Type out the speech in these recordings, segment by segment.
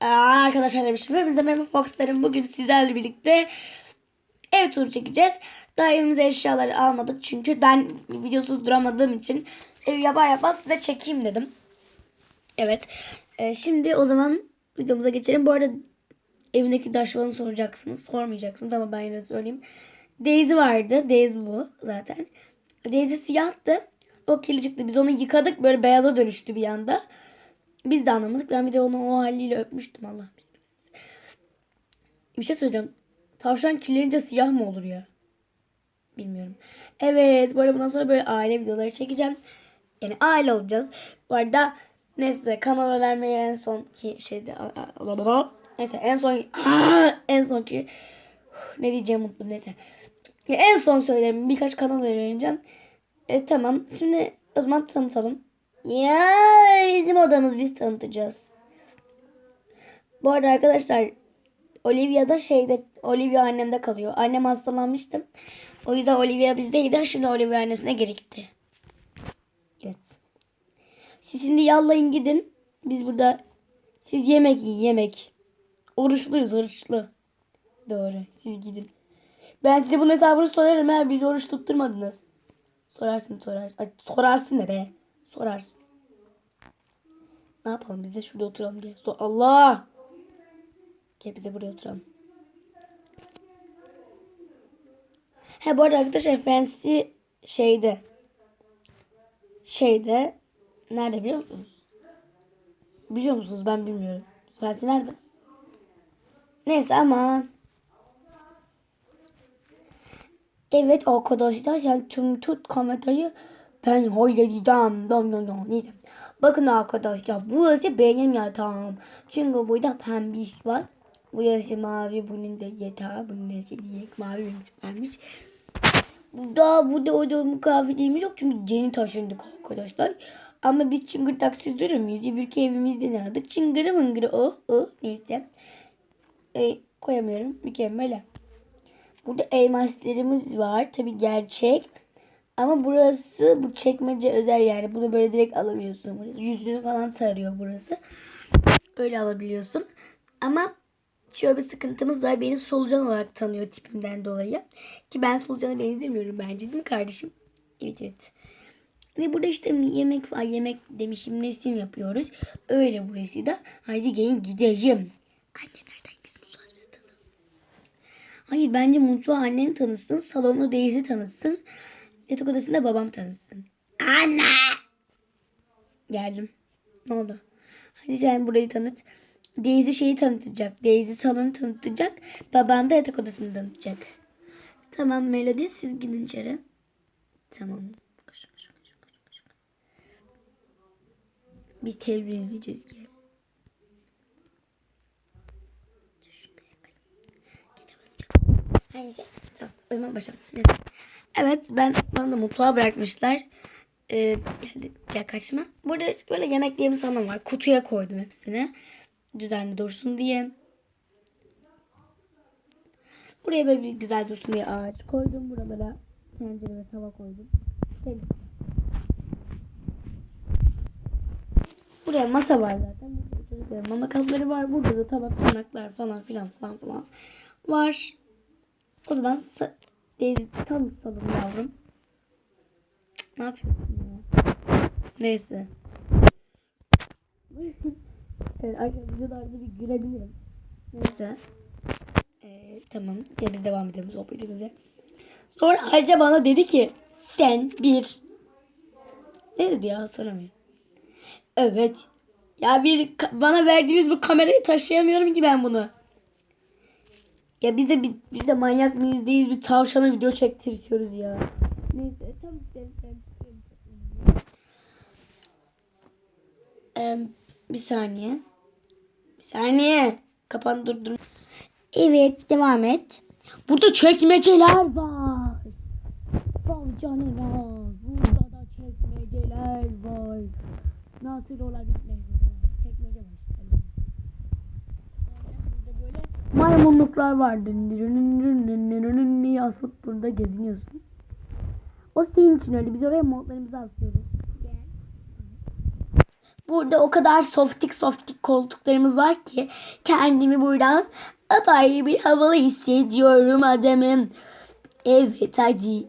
Aa, arkadaşlar demişim. Hepinize merhaba Fox'larım. Bugün sizlerle birlikte ev turu çekeceğiz. Daha evimize eşyaları almadık. Çünkü ben videosuz duramadığım için evi yapar yapmaz size çekeyim dedim. Evet. Ee, şimdi o zaman videomuza geçelim. Bu arada evindeki daşvanı soracaksınız. Sormayacaksınız ama ben yine söyleyeyim. Daisy vardı. Daisy bu zaten. Daisy siyahtı. O kirli çıktı. Biz onu yıkadık. Böyle beyaza dönüştü bir anda. Biz de anlamadık. Ben bir de onu o haliyle öpmüştüm Allah. Bir şey söyleyeceğim. Tavşan kirlenince siyah mı olur ya? Bilmiyorum. Evet. Arada bundan sonra böyle aile videoları çekeceğim. Yani aile olacağız. Bu arada neyse kanal önermeyi en son ki şeyde neyse en son en son ki ne diyeceğimi unuttum neyse. En son söylerim. Birkaç kanal önereceğim. E, tamam. Şimdi o zaman tanıtalım. Ya bizim odamız biz tanıtacağız. Bu arada arkadaşlar Olivia da şeyde Olivia annemde kalıyor. Annem hastalanmıştı. O yüzden Olivia bizdeydi. Şimdi Olivia annesine geri gitti. Evet. Siz şimdi yallayın gidin. Biz burada siz yemek yiyin yemek. Oruçluyuz oruçlu. Doğru. Siz gidin. Ben size bunun hesabını sorarım ha. Biz oruç tutturmadınız. Sorarsın sorarsın. Ay, sorarsın ne be. Sorarsın. Ne yapalım biz de şurada oturalım diye. So Allah. Gel biz de buraya oturalım. He bu arada arkadaşlar Fancy şeyde. Şeyde. Nerede biliyor musunuz? Biliyor musunuz? Ben bilmiyorum. Fancy nerede? Neyse ama. Evet arkadaşlar sen tüm tut kamerayı ben halledeceğim. Dom dom dom. Neyse. Bakın arkadaşlar burası benim yatağım. Çünkü burada pembiş var. Burası mavi. Bunun da yatağı. Bunun da siyek mavi renk vermiş. Burada burada odamın kahveliğimiz yok. Çünkü yeni taşındık arkadaşlar. Ama biz çıngırtaksız duramıyoruz. Bir ki evimizde ne aldık? Çıngırı mıngırı o o. Neyse. E, koyamıyorum. Mükemmel. Burada elmaslarımız var. Tabi gerçek. Ama burası bu çekmece özel yani. Bunu böyle direkt alamıyorsun. Yüzünü falan tarıyor burası. Öyle alabiliyorsun. Ama şöyle bir sıkıntımız var. Beni solucan olarak tanıyor tipimden dolayı. Ki ben solucana benzemiyorum bence değil mi kardeşim? Evet evet. Ve burada işte yemek var. Yemek demişim resim yapıyoruz. Öyle burası da. Haydi gelin gidelim. Anne nereden gitsin saat bizi tanı? Hayır bence mutfağı annen tanısın. Salonu Daisy tanısın. Yatak odasında babam tanısın. Anne! Geldim. Ne oldu? Hadi sen burayı tanıt. Daisy şeyi tanıtacak. Daisy salonu tanıtacak. Babam da yatak odasını tanıtacak. Tamam Melody siz gidin içeri. Tamam. Koş, koş, koş, koş, gel. Neyse. Tamam. Uyumaya başlayalım. Evet ben bana da mutfağa bırakmışlar. Ee, gel, kaçma. Burada böyle yemeklerimiz falan var. Kutuya koydum hepsini. Düzenli dursun diye. Buraya böyle bir güzel dursun diye ağaç koydum. Buralara tencere ve tava koydum. Buraya masa var zaten. Burada mama kapları var. Burada da tabak, tırnaklar falan filan falan falan var. O zaman Daisy tam salın yavrum. Ne yapıyorsun ya? Neyse. evet arkadaşlar videolarda bir gülebilirim. Neyse. Ee, tamam. Ya biz devam edelim sohbetimize. Sonra Ayça bana dedi ki sen bir ne dedi ya hatırlamıyorum. Evet. Ya bir bana verdiğiniz bu kamerayı taşıyamıyorum ki ben bunu. Ya biz de biz de manyak mıyız değiliz bir tavşana video çektirtiyoruz ya. Neyse sen. Ee, bir saniye. Bir saniye. Kapan dur dur. Evet devam et. Burada çekmeceler var. Vay canına. Burada da çekmeceler var. Nasıl olabilir? Çekmece var işte. Burada böyle maymunluklar var. diye asıp burada geziniyorsun. O senin için öyle. Biz oraya montlarımızı asıyoruz. Burada o kadar softik softik koltuklarımız var ki kendimi buradan apayrı bir havalı hissediyorum adamım. Evet hadi.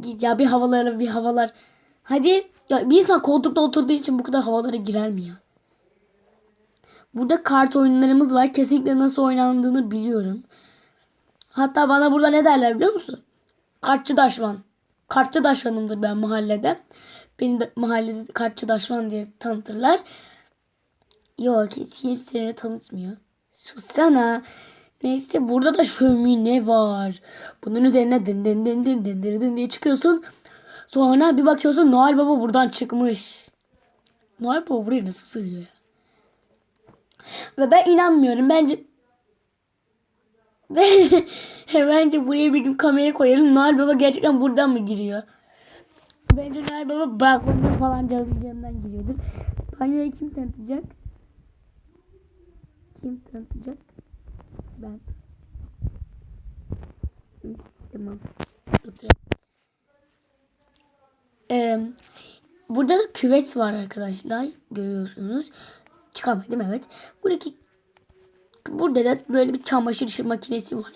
Git ya bir havalara bir havalar. Hadi. Ya bir insan koltukta oturduğu için bu kadar havalara girer mi ya? Burada kart oyunlarımız var. Kesinlikle nasıl oynandığını biliyorum. Hatta bana burada ne derler biliyor musun? Kartçı Daşvan. Kartçı Daşvan'ımdır ben mahallede. Beni de mahallede Kartçı Daşvan diye tanıtırlar. Yok hiç kimse tanıtmıyor. Sussana. Neyse burada da şömine var. Bunun üzerine din din din din din din din diye çıkıyorsun. Sonra bir bakıyorsun Noel Baba buradan çıkmış. Noel Baba buraya nasıl sığıyor ya? Ve ben inanmıyorum. Bence Bence, bence buraya bir gün kamera koyalım. Noel Baba gerçekten buradan mı giriyor? Bence Noel Baba balkonda falan cazıcığından giriyordur. Banyoyu kim tanıtacak? Kim tanıtacak? Ben. Tamam. Ee, burada da küvet var arkadaşlar. Görüyorsunuz. Çıkamadım evet. Buradaki Burada da böyle bir çamaşır ışır makinesi var.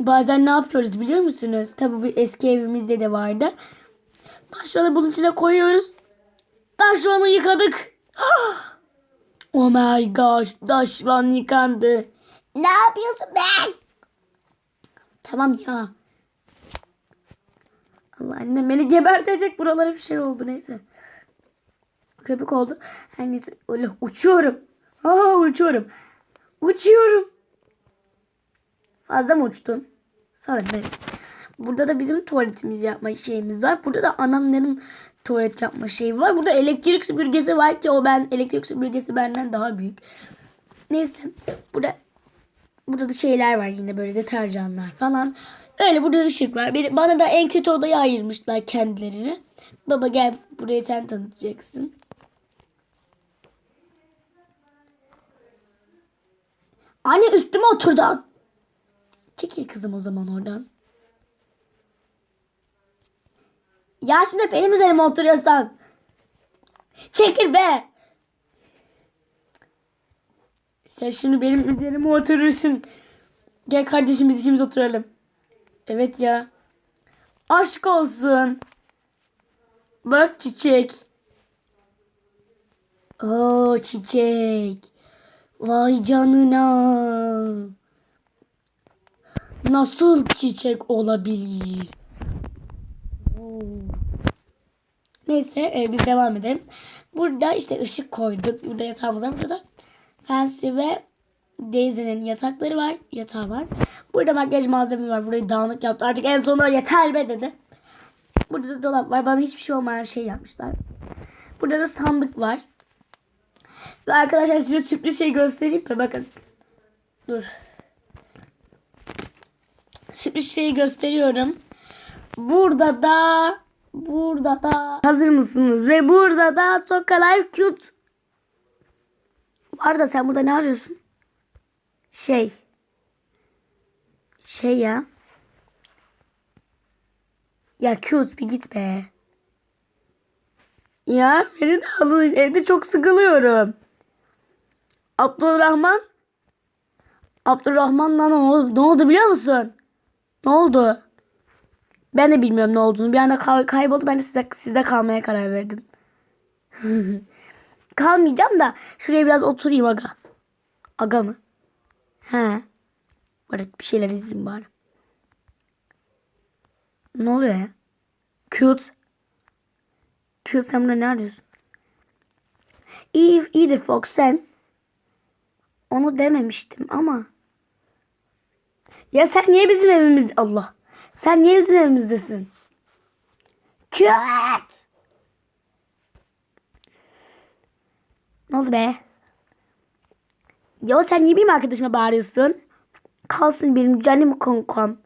Bazen ne yapıyoruz biliyor musunuz? Tabii bu eski evimizde de vardı. Taşranı bunun içine koyuyoruz. Taşranı yıkadık. Oh my gosh. Taşran yıkandı. Ne yapıyorsun ben? Tamam ya. Allah annem beni gebertecek. Buralara bir şey oldu neyse. Köpük oldu. Neyse öyle uçuyorum. Aa uçuyorum. Uçuyorum. Fazla mı uçtum? Sanırım. Burada da bizim tuvaletimiz yapma şeyimiz var. Burada da anamların tuvalet yapma şeyi var. Burada elektrik süpürgesi var ki o ben elektrik süpürgesi benden daha büyük. Neyse burada burada da şeyler var yine böyle deterjanlar falan. Öyle burada ışık var. Beni, bana da en kötü odayı ayırmışlar kendilerini. Baba gel buraya sen tanıtacaksın. Anne üstüme oturdu. Çekil kızım o zaman oradan. Ya şimdi benim üzerime oturuyorsan. Çekil be. Sen şimdi benim üzerime oturursun. Gel kardeşim biz ikimiz oturalım. Evet ya. Aşk olsun. Bak çiçek. Oo çiçek. Vay canına. Nasıl çiçek olabilir? Neyse e, biz devam edelim. Burada işte ışık koyduk. Burada yatağımız var. Burada da Fancy ve Daisy'nin yatakları var. Yatağı var. Burada makyaj malzeme var. Burayı dağınık yaptı. Artık en sonunda yeter be dedi. Burada da dolap var. Bana hiçbir şey olmayan şey yapmışlar. Burada da sandık var. Ve arkadaşlar size sürpriz şey göstereyim mi? Bakın. Dur. Sürpriz şeyi gösteriyorum. Burada da burada da hazır mısınız? Ve burada da Tokalar Cute var da sen burada ne arıyorsun? Şey. Şey ya. Ya cute bir git be. Ya beni de alın. Evde çok sıkılıyorum. Abdurrahman. Abdurrahman'la ne oldu? Ne oldu biliyor musun? Ne oldu? Ben de bilmiyorum ne olduğunu. Bir anda kay- kayboldu. Ben de sizde, sizde kalmaya karar verdim. Kalmayacağım da şuraya biraz oturayım aga. Aga mı? He. Bari bir şeyler izleyeyim bari. Ne oluyor ya? Cute. Cute sen burada ne arıyorsun? İyi, iyi Fox sen. Onu dememiştim ama. Ya sen niye bizim evimizde? Allah. Sen niye bizim evimizdesin? Cute. Ne oldu be? Ya sen niye benim arkadaşıma bağırıyorsun? Kalsın benim canım kankam.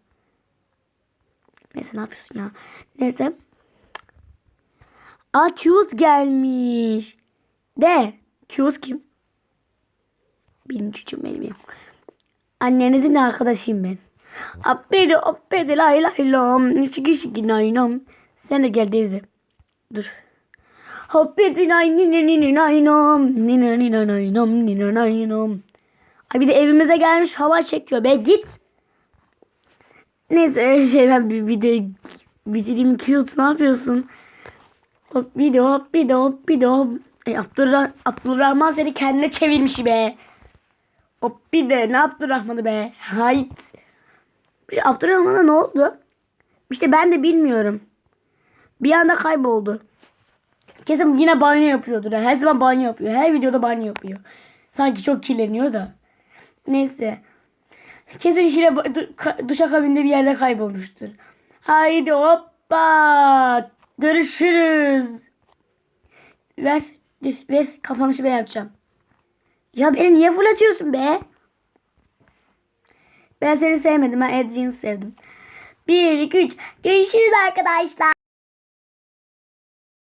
Neyse ne yapıyorsun ya? Neyse. Aa Cute gelmiş. De. Cute kim? Benim çocuğum benim. Annenizin arkadaşıyım ben. Appedi appedi lay lay lam. Şiki şiki naynam. Sen de gel teyze. Dur. Hoppi dinay nini nini naynom. Nini nini naynom nini naynom. Ay bir de evimize gelmiş hava çekiyor be git. Neyse şey ben bir video bitireyim cute ne yapıyorsun? Hop bir de hop bir de hop bir de. Ay, Abdurrah Abdurrahman seni kendine çevirmiş be. Hop bir de ne Abdurrahman'ı be. Hayt. İşte Abdurrahman'a ne oldu? İşte ben de bilmiyorum. Bir anda kayboldu. Kesin yine banyo yapıyordur. Her zaman banyo yapıyor. Her videoda banyo yapıyor. Sanki çok kirleniyor da. Neyse. Kesin işine du- ka- duşakabinde bir yerde kaybolmuştur. Haydi hoppa. Görüşürüz. Ver. Ver. Kapanışı ben yapacağım. Ya beni niye fırlatıyorsun be? Ben seni sevmedim. Ben Adrian'ı sevdim. 1, 2, 3. Görüşürüz arkadaşlar.